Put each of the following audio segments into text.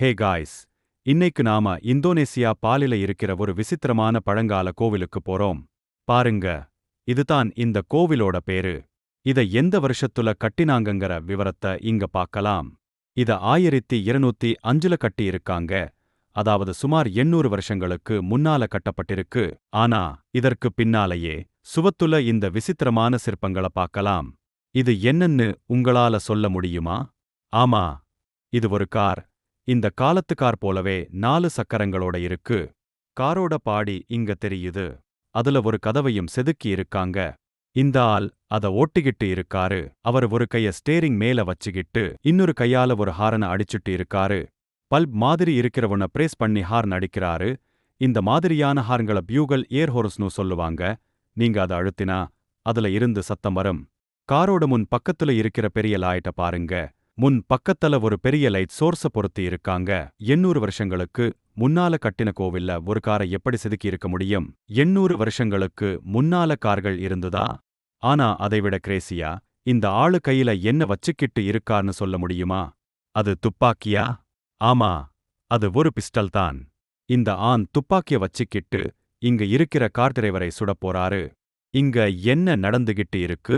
Hey guys இன்னைக்கு நாம Indonesia பாலில இருக்கிற ஒரு விசித்திரமான பழங்கால கோவிலுக்கு போறோம். பாருங்க இதுதான் இந்த கோவிலோட பேரு. இத எந்த வருஷத்துல கட்டினாங்கங்கிற விவரத்தை இங்க பார்க்கலாம். இத ஆயிரத்தி இருநூத்தி அஞ்சுல கட்டியிருக்காங்க. அதாவது சுமார் எண்ணூறு வருஷங்களுக்கு முன்னால கட்டப்பட்டிருக்கு. ஆனா இதற்கு பின்னாலேயே சுவத்துல இந்த விசித்திரமான சிற்பங்களை பார்க்கலாம். இது என்னன்னு உங்களால சொல்ல முடியுமா? ஆமா இது ஒரு கார். இந்த காலத்து கார் போலவே நாலு சக்கரங்களோட இருக்கு. காரோட பாடி இங்க தெரியுது. அதுல ஒரு கதவையும் செதுக்கி இருக்காங்க. இந்த ஆள் அத ஓட்டிக்கிட்டு இருக்காரு. அவர் ஒரு கைய ஸ்டேரிங் மேல வச்சுக்கிட்டு இன்னொரு கையால ஒரு ஹாரனை அடிச்சுட்டு இருக்காரு. பல்ப் மாதிரி இருக்கிறவன பிரேஸ் பண்ணி ஹார்ன் அடிக்கிறாரு. இந்த மாதிரியான ஹார்ன்களை பியூகல் ஏர் ஹோர்ஸ்னு சொல்லுவாங்க. நீங்க அத அழுத்தினா அதுல இருந்து சத்தம் வரும். காரோட முன் பக்கத்துல இருக்கிற பெரிய லாயிட்ட பாருங்க. முன் பக்கத்துல ஒரு பெரிய லைட் சோர்ஸ பொருத்தி இருக்காங்க. எண்ணூறு வருஷங்களுக்கு முன்னால கட்டின கோவில்ல ஒரு காரை எப்படி செதுக்கி இருக்க முடியும்? எண்ணூறு வருஷங்களுக்கு முன்னால கார்கள் இருந்ததா? ஆனா அதைவிட கிரேசியா இந்த ஆளு கையில என்ன வச்சுக்கிட்டு இருக்கார்னு சொல்ல முடியுமா? அது துப்பாக்கியா? ஆமா அது ஒரு பிஸ்டல் தான். இந்த ஆண் துப்பாக்கிய வச்சுக்கிட்டு இங்க இருக்கிற கார் டிரைவரை சுடப் போறாரு. இங்க என்ன நடந்துகிட்டு இருக்கு?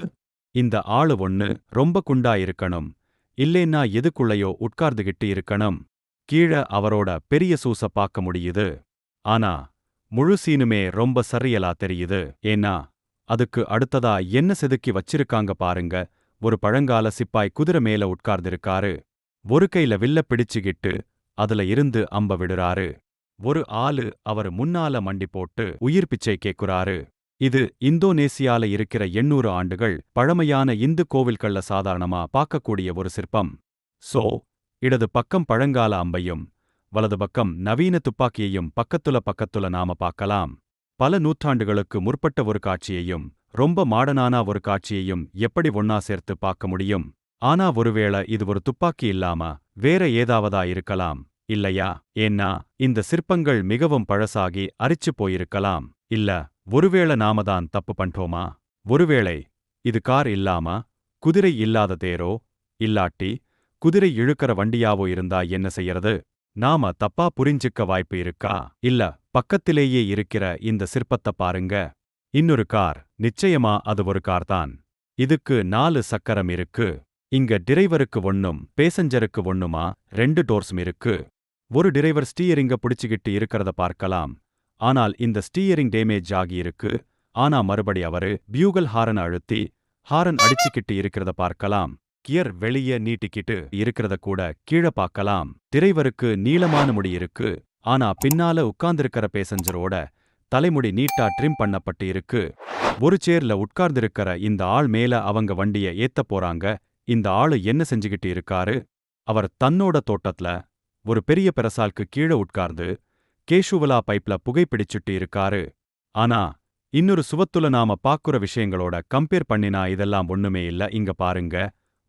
இந்த ஆளு ஒன்னு ரொம்ப குண்டா இருக்கணும். இல்லேன்னா எதுக்குள்ளயோ உட்கார்ந்துகிட்டு இருக்கணும். கீழ அவரோட பெரிய சூச பார்க்க முடியுது. ஆனா முழு சீனுமே ரொம்ப சரியலா தெரியுது. ஏன்னா அதுக்கு அடுத்ததா என்ன செதுக்கி வச்சிருக்காங்க பாருங்க. ஒரு பழங்கால சிப்பாய் குதிரை மேல உட்கார்ந்திருக்காரு. ஒரு கையில வில்ல பிடிச்சுகிட்டு அதுல இருந்து அம்ப விடுறாரு. ஒரு ஆளு அவர் முன்னால மண்டி போட்டு உயிர் பிச்சை கேக்குறாரு. இது இந்தோனேசியால இருக்கிற எண்ணூறு ஆண்டுகள் பழமையான இந்து கோவில்கள்ல சாதாரணமா பார்க்கக்கூடிய ஒரு சிற்பம். சோ இடது பக்கம் பழங்கால அம்பையும் வலது பக்கம் நவீன துப்பாக்கியையும் பக்கத்துல பக்கத்துல நாம பார்க்கலாம். பல நூற்றாண்டுகளுக்கு முற்பட்ட ஒரு காட்சியையும் ரொம்ப மாடனான ஒரு காட்சியையும் எப்படி ஒன்னா சேர்த்து பார்க்க முடியும்? ஆனா ஒருவேளை இது ஒரு துப்பாக்கி இல்லாம வேற ஏதாவதா இருக்கலாம் இல்லையா? ஏன்னா இந்த சிற்பங்கள் மிகவும் பழசாகி அரிச்சு போயிருக்கலாம் இல்ல ஒருவேளை நாம தான் தப்பு பண்ணிட்டோமா ஒருவேளை இது கார் இல்லாம குதிரை இல்லாத தேரோ இல்லாட்டி குதிரை இழுக்கிற வண்டியாவோ இருந்தா என்ன செய்யறது? நாம தப்பா புரிஞ்சுக்க வாய்ப்பு இருக்கா? இல்ல பக்கத்திலேயே இருக்கிற இந்த சிற்பத்தை பாருங்க. இன்னொரு கார் நிச்சயமா அது ஒரு கார் தான். இதுக்கு நாலு சக்கரம் இருக்கு. இங்க டிரைவருக்கு ஒண்ணும் பேசஞ்சருக்கு ஒண்ணுமா? ரெண்டு டோர்ஸும் இருக்கு. ஒரு டிரைவர் ஸ்டீயரிங்க பிடிச்சுக்கிட்டு இருக்கிறத பார்க்கலாம். ஆனால் இந்த ஸ்டீயரிங் டேமேஜ் ஆகியிருக்கு. ஆனா மறுபடி அவரு பியூகல் ஹாரன் அழுத்தி ஹாரன் அடிச்சுக்கிட்டு இருக்கிறத பார்க்கலாம். கியர் வெளிய நீட்டிக்கிட்டு இருக்கிறத கூட கீழே பார்க்கலாம். திரைவருக்கு நீளமான முடி இருக்கு. ஆனா பின்னால உட்கார்ந்திருக்கிற பேசஞ்சரோட தலைமுடி நீட்டா ட்ரிம் பண்ணப்பட்டு இருக்கு. ஒரு சேர்ல உட்கார்ந்திருக்கிற இந்த ஆள் மேல அவங்க வண்டிய ஏத்த போறாங்க. இந்த ஆளு என்ன செஞ்சுகிட்டு இருக்காரு? அவர் தன்னோட தோட்டத்துல ஒரு பெரிய பெரசால்க்கு கீழே உட்கார்ந்து கேஷுவலா பைப்ல புகைப்பிடிச்சுட்டு இருக்காரு. ஆனா இன்னொரு சுவத்துல நாம பாக்குற விஷயங்களோட கம்பேர் பண்ணினா இதெல்லாம் ஒண்ணுமே இல்ல. இங்க பாருங்க.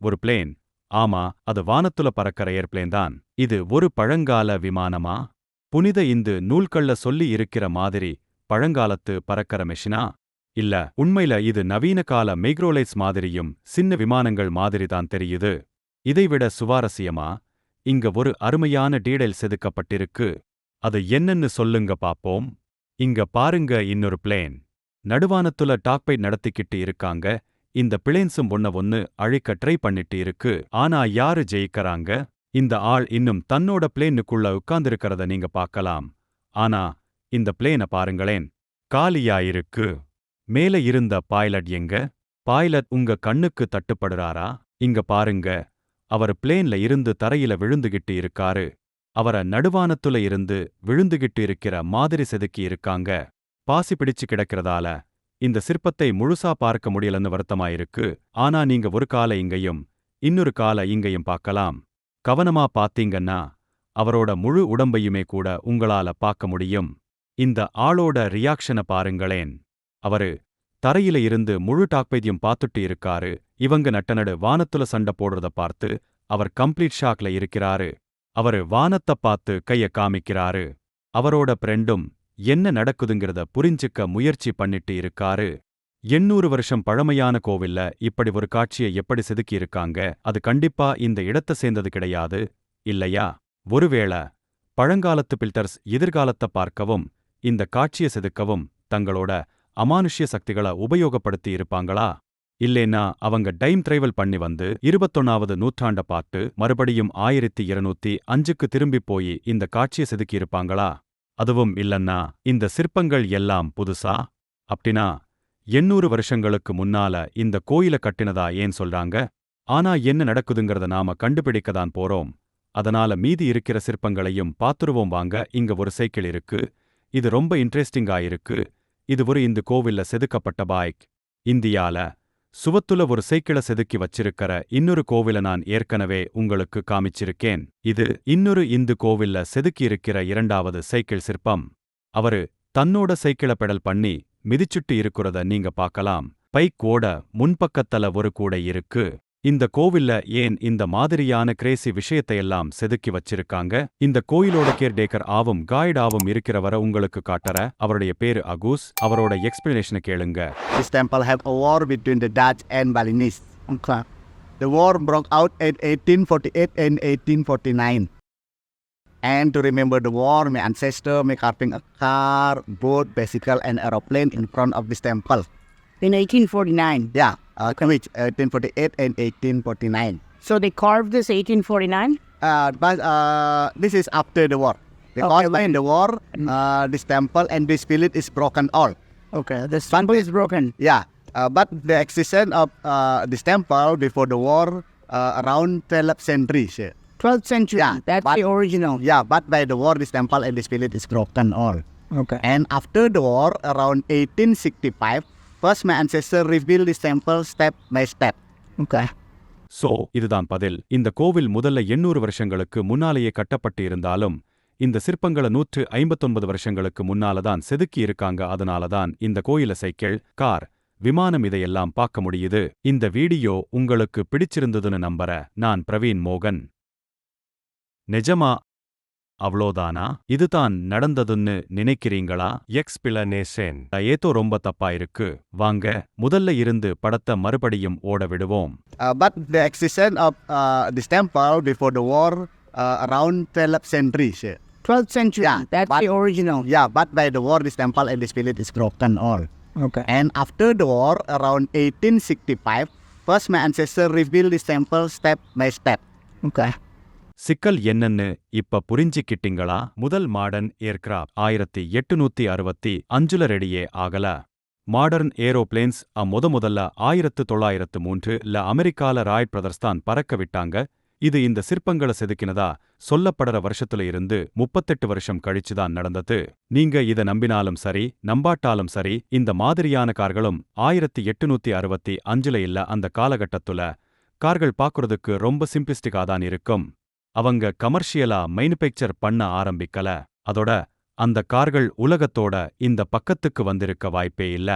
ஒரு பிளேன் ஆமா அது வானத்துல பறக்கிற ஏர்பிளேன் தான். இது ஒரு பழங்கால விமானமா? புனித இந்து நூல்கள்ல சொல்லி இருக்கிற மாதிரி பழங்காலத்து பறக்கிற மெஷினா இல்ல உண்மையில இது நவீன கால மெய்க்ரோலைட்ஸ் மாதிரியும் சின்ன விமானங்கள் மாதிரி தான் தெரியுது. இதைவிட சுவாரஸ்யமா? இங்க ஒரு அருமையான டீடைல் செதுக்கப்பட்டிருக்கு. அது என்னன்னு சொல்லுங்க பாப்போம். இங்க பாருங்க இன்னொரு பிளேன். நடுவானத்துல டாக்பைட் நடத்திக்கிட்டு இருக்காங்க. இந்த பிளேன்ஸும் ஒன்ன ஒன்னு அழிக்க ட்ரை பண்ணிட்டு இருக்கு. ஆனா யாரு ஜெயிக்கறாங்க? இந்த ஆள் இன்னும் தன்னோட பிளேனுக்குள்ள உட்கார்ந்திருக்கிறத நீங்க பார்க்கலாம். ஆனா இந்த பிளேன பாருங்களேன். காலியா இருக்கு. மேல இருந்த பாய்லட் எங்க? பாய்லட் உங்க கண்ணுக்கு தட்டுப்படுறாரா? இங்க பாருங்க. அவர் பிளேன்ல இருந்து தரையில விழுந்துகிட்டு இருக்காரு. அவர நடுவானத்துல இருந்து விழுந்துகிட்டு இருக்கிற மாதிரி செதுக்கி இருக்காங்க. பாசி பிடிச்சு கிடக்கிறதால இந்த சிற்பத்தை முழுசா பார்க்க முடியலன்னு வருத்தமாயிருக்கு. ஆனா நீங்க ஒரு கால இங்கேயும் இன்னொரு கால இங்கேயும் பார்க்கலாம். கவனமா பாத்தீங்கன்னா அவரோட முழு உடம்பையுமே கூட உங்களால பார்க்க முடியும். இந்த ஆளோட ரியாக்ஷனை பாருங்களேன். அவரு தரையில இருந்து முழு டாக்பைத்தியம் பார்த்துட்டு இருக்காரு. இவங்க நட்டநடு வானத்துல சண்டை போடுறத பார்த்து அவர் கம்ப்ளீட் ஷாக்ல இருக்கிறாரு. அவரு வானத்தை பார்த்து கைய காமிக்கிறாரு. அவரோட பிரெண்டும் என்ன நடக்குதுங்கிறத புரிஞ்சுக்க முயற்சி பண்ணிட்டு இருக்காரு. எண்ணூறு வருஷம் பழமையான கோவில்ல இப்படி ஒரு காட்சியை எப்படி செதுக்கியிருக்காங்க? அது கண்டிப்பா இந்த இடத்த சேர்ந்தது கிடையாது இல்லையா? ஒருவேளை பழங்காலத்து பில்டர்ஸ் எதிர்காலத்தை பார்க்கவும் இந்த காட்சியை செதுக்கவும் தங்களோட அமானுஷ்ய சக்திகளை உபயோகப்படுத்தி இருப்பாங்களா? இல்லேன்னா அவங்க டைம் டிரைவல் பண்ணி வந்து இருபத்தொன்னாவது நூற்றாண்ட பார்த்து மறுபடியும் ஆயிரத்தி இருநூத்தி அஞ்சுக்கு திரும்பிப் போய் இந்த காட்சியை செதுக்கியிருப்பாங்களா அதுவும் இல்லன்னா இந்த சிற்பங்கள் எல்லாம் புதுசா? அப்படின்னா எண்ணூறு வருஷங்களுக்கு முன்னால இந்த கோயில கட்டினதா ஏன் சொல்றாங்க? ஆனா என்ன நடக்குதுங்கிறத நாம கண்டுபிடிக்க தான் போறோம். அதனால மீதி இருக்கிற சிற்பங்களையும் பாத்துருவோம் வாங்க இங்க ஒரு சைக்கிள் இருக்கு. இது ரொம்ப இன்ட்ரெஸ்டிங்கா இருக்கு இது ஒரு இந்த கோவில்ல செதுக்கப்பட்ட பாய்க். இந்தியால சுவத்துல ஒரு சைக்கிள செதுக்கி வச்சிருக்கிற இன்னொரு கோவில நான் ஏற்கனவே உங்களுக்கு காமிச்சிருக்கேன். இது இன்னொரு இந்து கோவில்ல செதுக்கி இருக்கிற இரண்டாவது சைக்கிள் சிற்பம். அவரு தன்னோட சைக்கிள பெடல் பண்ணி மிதிச்சுட்டு இருக்கிறத நீங்க பார்க்கலாம். பைக் ஓட முன்பக்கத்தல ஒரு கூடை இருக்கு. இந்த கோவில்ல ஏன் இந்த மாதிரியான கிரேசி விஷயத்தையெல்லாம் செதுக்கி வச்சிருக்காங்க இந்த கோயிலோட கேர்டேக்கர் ஆவும் கைட் ஆவும் இருக்கிறவரை உங்களுக்கு காட்டற அவருடைய பேரு அகூஸ் அவரோட எக்ஸ்பிளனேஷனை கேளுங்க This temple have a war between the Dutch and Balinese. Okay. The war broke out in 1848 and 1849. And to remember the war, my ancestor may carving a car, boat, bicycle, and aeroplane in front of this temple. in 1849. Yeah, uh, which 1848 and 1849. So they carved this 1849? Uh, but uh, this is after the war. Because in the war, uh, this temple and this village is broken all. Okay, this temple is broken. Yeah, uh, but the existence of uh, this temple before the war uh, around 12th century. sir. 12th century. Yeah, That's but- the original. Yeah, but by the war, this temple and this village is broken all. Okay. And after the war, around 1865, first my ancestor revealed this temple step by step. Okay. So இதுதான் பதில். இந்த கோவில் முதல்ல எண்ணூறு வருஷங்களுக்கு முன்னாலேயே கட்டப்பட்டு இருந்தாலும் இந்த சிற்பங்கள நூற்று ஐம்பத்தொன்பது வருஷங்களுக்கு முன்னாலதான் செதுக்கி இருக்காங்க. அதனாலதான் இந்த கோயில சைக்கிள் கார் விமானம் இதையெல்லாம் பார்க்க முடியுது. இந்த வீடியோ உங்களுக்கு பிடிச்சிருந்ததுன்னு நம்பற நான் பிரவீன் மோகன். நிஜமா அவ்ளோதானா இதுதான் நடந்ததுன்னு நினைக்கிறீங்களா எக்ஸ்பிளனேஷன் ஏதோ ரொம்ப தப்பா இருக்கு வாங்க முதல்ல இருந்து படத்தை மறுபடியும் ஓட விடுவோம் Uh, but the existence of uh, this temple before the war uh, around 12th century. sir. 12th century. Yeah, That's but- the original. Yeah, but by the war, this temple and this village is broken all. Okay. And after the war, around 1865, first my ancestor rebuilt this temple step by step. Okay. சிக்கல் என்னன்னு இப்ப புரிஞ்சிக்கிட்டீங்களா? முதல் modern aircraft ஆயிரத்தி எட்டுநூத்தி அறுபத்தி அஞ்சுல ரெடியே ஆகல. Modern aeroplanes அ முத முதல்ல ஆயிரத்து தொள்ளாயிரத்து மூன்று ல அமெரிக்கால ராய்ட் பிரதர்ஸ் தான் பறக்க விட்டாங்க. இது இந்த சிற்பங்கள செதுக்கினதா? சொல்லப்படுற வருஷத்துல இருந்து முப்பத்தெட்டு வருஷம் கழிச்சுதான் நடந்தது. நீங்க இத நம்பினாலும் சரி நம்பாட்டாலும் சரி இந்த மாதிரியான கார்களும் ஆயிரத்தி எட்டுநூத்தி அறுபத்தி அஞ்சுல இல்ல அந்த காலகட்டத்துல கார்கள் பாக்குறதுக்கு ரொம்ப சிம்பிளிஸ்டிக்கா தான் இருக்கும். அவங்க கமர்ஷியலா மெயினுபேக்சர் பண்ண ஆரம்பிக்கல. அதோட அந்த கார்கள் உலகத்தோட இந்த பக்கத்துக்கு வந்திருக்க வாய்ப்பே இல்ல.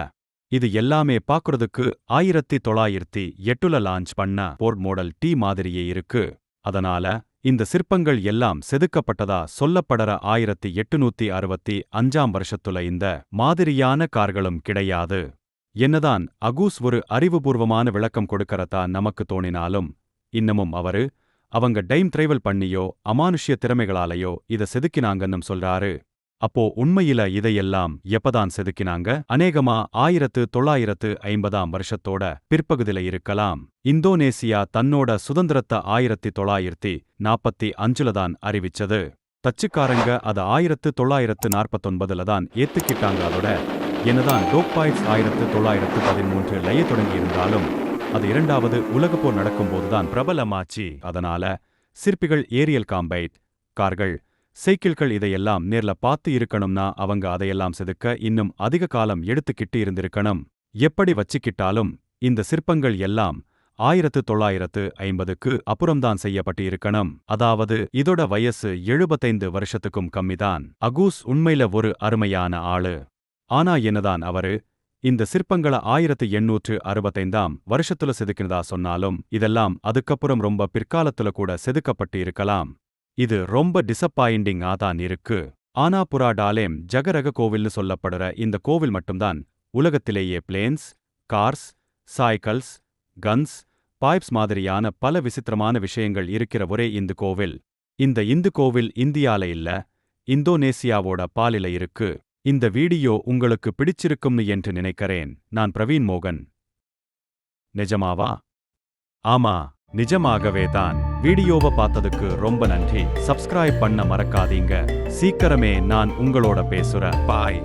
இது எல்லாமே பாக்குறதுக்கு ஆயிரத்தி தொள்ளாயிரத்தி எட்டுல லான்ச் பண்ண போர்ட் மாடல் டி மாதிரியே இருக்கு. அதனால இந்த சிற்பங்கள் எல்லாம் செதுக்கப்பட்டதா சொல்லப்படற ஆயிரத்தி எட்டுநூத்தி அறுபத்தி அஞ்சாம் வருஷத்துல இந்த மாதிரியான கார்களும் கிடையாது. என்னதான் அகூஸ் ஒரு அறிவுபூர்வமான விளக்கம் கொடுக்கறதா நமக்கு தோணினாலும் இன்னமும் அவரு அவங்க டைம் டிரைவல் பண்ணியோ அமானுஷ்ய திறமைகளாலேயோ இத செதுக்கினாங்கன்னும் சொல்றாரு. அப்போ உண்மையில இதையெல்லாம் எப்பதான் செதுக்கினாங்க? அநேகமா ஆயிரத்து தொள்ளாயிரத்து ஐம்பதாம் வருஷத்தோட பிற்பகுதியில இருக்கலாம். இந்தோனேசியா தன்னோட சுதந்திரத்தை ஆயிரத்தி தொள்ளாயிரத்தி நாப்பத்தி அஞ்சுல தான் அறிவிச்சது. தச்சுக்காரங்க அத ஆயிரத்து தொள்ளாயிரத்து நாற்பத்தொன்பதுல தான் ஏத்துக்கிட்டாங்க அதோட. என்னதான் டோப்பாய்ட்ஸ் ஆயிரத்து தொள்ளாயிரத்து பதிமூன்று லய தொடங்கியிருந்தாலும் அது இரண்டாவது உலகப்போர் நடக்கும்போதுதான் பிரபலமாச்சு. அதனால சிற்பிகள் ஏரியல் காம்பைட் கார்கள் சைக்கிள்கள் இதையெல்லாம் நேர்ல பார்த்து இருக்கணும்னா அவங்க அதையெல்லாம் செதுக்க இன்னும் அதிக காலம் எடுத்துக்கிட்டு இருந்திருக்கணும். எப்படி வச்சுக்கிட்டாலும் இந்த சிற்பங்கள் எல்லாம் ஆயிரத்து தொள்ளாயிரத்து ஐம்பதுக்கு அப்புறம்தான் செய்யப்பட்டு இருக்கணும் அதாவது இதோட வயசு எழுபத்தைந்து வருஷத்துக்கும் கம்மிதான். அகூஸ் உண்மையில ஒரு அருமையான ஆளு. ஆனா என்னதான் அவரு இந்த சிற்பங்கள ஆயிரத்து எண்ணூற்று அறுபத்தைந்தாம் வருஷத்துல செதுக்கினதா சொன்னாலும் இதெல்லாம் அதுக்கப்புறம் ரொம்ப பிற்காலத்துல கூட செதுக்கப்பட்டு இருக்கலாம். இது ரொம்ப டிசப்பாயிண்டிங்கா தான் இருக்கு. ஆனாபுரா டாலேம் ஜகரக கோவில்னு சொல்லப்படுற இந்த கோவில் மட்டும்தான் உலகத்திலேயே planes cars cycles guns pipes மாதிரியான பல விசித்திரமான விஷயங்கள் இருக்கிற ஒரே இந்த கோவில். இந்த இந்து கோவில் இந்தியால இல்ல இந்தோனேசியாவோட பாலில இருக்கு. இந்த வீடியோ உங்களுக்கு பிடிச்சிருக்கும்னு என்று நினைக்கிறேன். நான் பிரவீன் மோகன். நிஜமாவா? ஆமா நிஜமாகவே தான். வீடியோவை பார்த்ததுக்கு ரொம்ப நன்றி. சப்ஸ்கிரைப் பண்ண மறக்காதீங்க. சீக்கிரமே நான் உங்களோட பேசுற பாய்.